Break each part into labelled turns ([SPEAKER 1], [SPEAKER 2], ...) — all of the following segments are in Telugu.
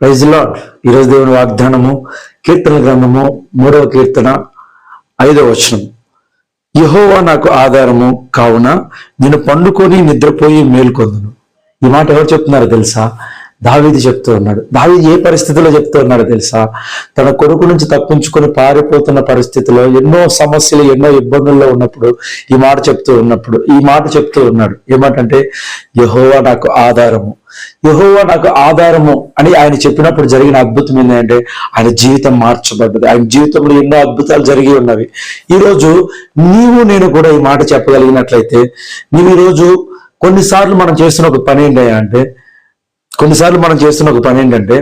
[SPEAKER 1] ప్రైజ్ లాడ్ ఈరోజు దేవుని వాగ్దానము కీర్తన గ్రంథము మూడవ కీర్తన ఐదవ వచనం. యహోవా నాకు ఆధారము కావున నేను పండుకొని నిద్రపోయి మేల్కొందును. ఈ మాట ఎవరు చెప్తున్నారో తెలుసా? దావీది చెప్తూ ఉన్నాడు. దావీది ఏ పరిస్థితిలో చెప్తూ ఉన్నాడు తెలుసా? తన కొడుకు నుంచి తప్పించుకొని పారిపోతున్న పరిస్థితిలో ఎన్నో సమస్యలు ఎన్నో ఇబ్బందుల్లో ఉన్నప్పుడు ఈ మాట చెప్తూ ఉన్నప్పుడు ఈ మాట చెప్తూ ఉన్నాడు. ఏమాటంటే యహోవా నాకు ఆధారము. యహోవా నాకు ఆధారము అని ఆయన చెప్పినప్పుడు జరిగిన అద్భుతం ఏంటంటే ఆయన జీవితం మార్చబడ్డది. ఆయన జీవితంలో ఎన్నో అద్భుతాలు జరిగి ఉన్నవి. ఈరోజు నీవు నేను కూడా ఈ మాట చెప్పగలిగినట్లయితే నీవు ఈరోజు కొన్నిసార్లు మనం చేస్తున్న ఒక పని ఏంటంటే కొన్నిసార్లు మనం చేస్తున్న ఒక పని ఏంటంటే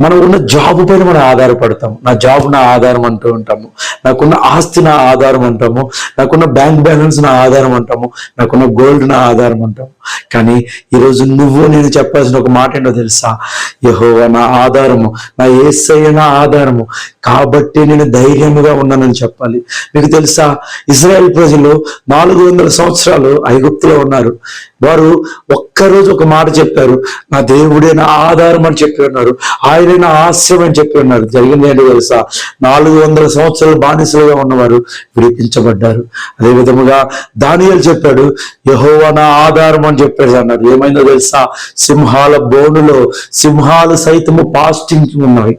[SPEAKER 1] మనం ఉన్న జాబ్ పైన మనం ఆధారపడతాం నా జాబ్ నా ఆధారం అంటూ ఉంటాము. నాకున్న ఆస్తి నా ఆధారం అంటాము. నాకున్న బ్యాంక్ బ్యాలెన్స్ నా ఆధారం అంటాము. నాకున్న గోల్డ్ నా ఆధారం అంటాము. కానీ ఈరోజు నువ్వు నేను చెప్పాల్సిన ఒక మాట ఏంటో తెలుసా? యహోవా నా ఆధారము నా ఏసయ్య నా ఆధారము. కాబట్టి నేను ధైర్యముగా ఉన్నానని చెప్పాలి. మీకు తెలుసా? ఇజ్రాయెల్ ప్రజలు నాలుగు వందల సంవత్సరాలు ఐగుప్తులో ఉన్నారు. వారు ఒక్కరోజు ఒక మాట చెప్పారు. నా దేవుడే నా ఆధారం అని చెప్పి ఉన్నారు. ఆయనే నా ఆశ్రయం అని చెప్పి ఉన్నారు. జరిగింది ఏంటి తెలుసా? నాలుగు వందల సంవత్సరాలు బానిసలుగా ఉన్నవారు విడిపించబడ్డారు. అదే విధముగా దానియలు చెప్పాడు యహోవా నా ఆధారం అని చెప్పాడు అన్నారు. ఏమైందో తెలుసా? సింహాల బోనులో సింహాలు సైతము పాస్టింగ్ ఉన్నాయి.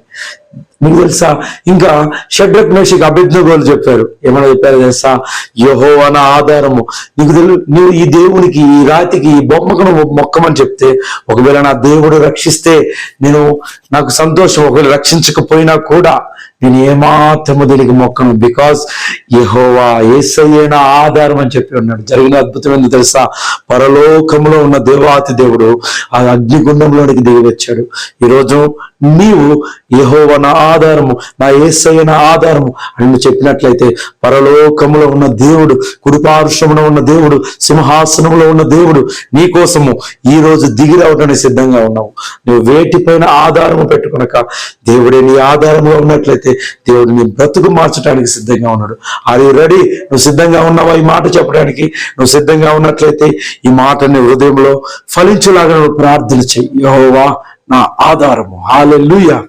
[SPEAKER 1] మీకు తెలుసా? ఇంకా షడ్రక్ మేషికి అభిజ్ఞలు చెప్పారు. ఏమైనా చెప్పారు తెలుసా? యహోవన ఆధారము. నీకు తెలు నువ్వు ఈ దేవునికి ఈ రాతికి ఈ బొమ్మకు నువ్వు మొక్కమని చెప్తే ఒకవేళ నా దేవుడు రక్షిస్తే నేను నాకు సంతోషం. ఒకవేళ రక్షించకపోయినా కూడా నేను ఏమాత్రము దీనికి మొక్కను బికాస్ యహోవా ఏసయ్యే నా ఆధారం అని చెప్పి ఉన్నాడు. జరిగిన అద్భుతమైన తెలుసా? పరలోకంలో ఉన్న దేవాతి దేవుడు ఆ అగ్నిగుండంలోనికి దిగి వచ్చాడు. ఈరోజు నీవు యహోవ నా ఆధారము నా ఏసయ్య నా ఆధారము అని చెప్పినట్లయితే పరలోకములో ఉన్న దేవుడు కుడిపార్శ్వమున ఉన్న దేవుడు సింహాసనంలో ఉన్న దేవుడు నీ కోసము ఈ రోజు దిగి రావడానికి సిద్ధంగా ఉన్నావు. నువ్వు వేటిపైన ఆధారము పెట్టుకునక దేవుడే నీ ఆధారంలో ఉన్నట్లయితే దేవుడు నీ బ్రతుకు మార్చడానికి సిద్ధంగా ఉన్నాడు. ఆర్ యు రెడీ నువ్వు సిద్ధంగా ఉన్నావా ఈ మాట చెప్పడానికి? నువ్వు సిద్ధంగా ఉన్నట్లయితే ఈ మాటని హృదయంలో ఫలించేలాగా నువ్వు ప్రార్థన చెయ్యి. యహోవా నా ఆధారము. హాలెలూయా